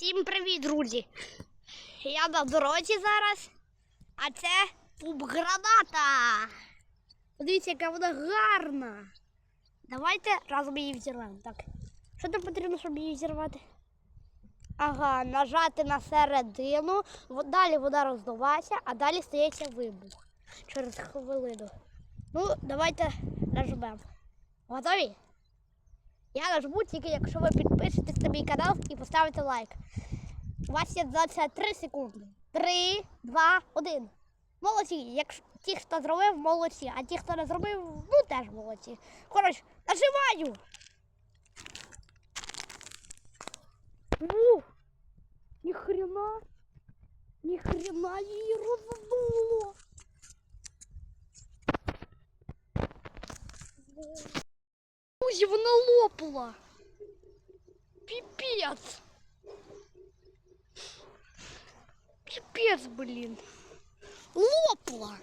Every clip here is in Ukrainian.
Всім привіт, друзі! Я на дорозі зараз, а це пуп-граната. Подивіться, яка вона гарна. Давайте разом її взірвемо. Так. Що там потрібно, щоб її взірвати? Ага, нажати на середину, далі вона роздувається, а далі стається вибух через хвилину. Ну, давайте нажмемо. Готові? Я нажму тільки, якщо ви підпишетесь на мій канал і поставите лайк. У вас є 23 секунди. 3, 2, 1. Молодці. Якщо ті, хто зробив, молодці. А ті, хто не зробив, ну теж молодці. Коротше, нажимаю. У, ніхрена. Ніхрена її роздуло. Друзі, вона лопла. Пипец. Пипец, блин. Лопла.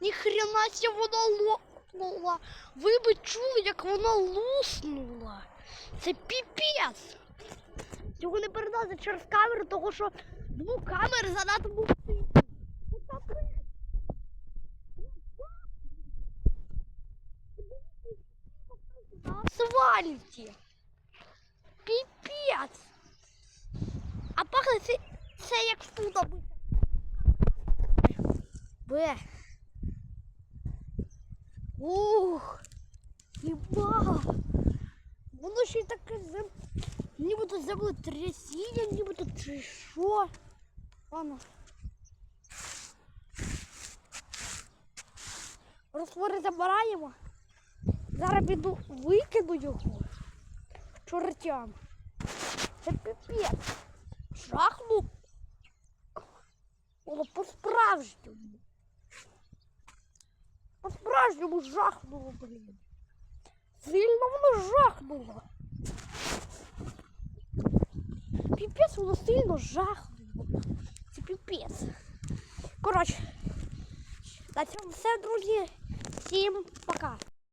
Ні хрена себе вона лопнула. Ви би чули, як вона луснула. Це піпець. Цього не передати через камеру, тому що звук камери занадто був сильний. Ну, капець. на асфальті. Піпець. А пахне це, це як бита. Бе. Ух. Єба. Воно ще й таке зем... Нібито землетрясіння, нібито чи що. Ладно. Розтвори забираємо. Зараз піду викину його чортям. Це піпець. Жахну. Воно по-справжньому. По-справжньому жахнуло, блін. Сильно воно жахнуло. Піпець воно сильно жахнуло. Це піпець. Коротше, на цьому все, друзі. Всім пока.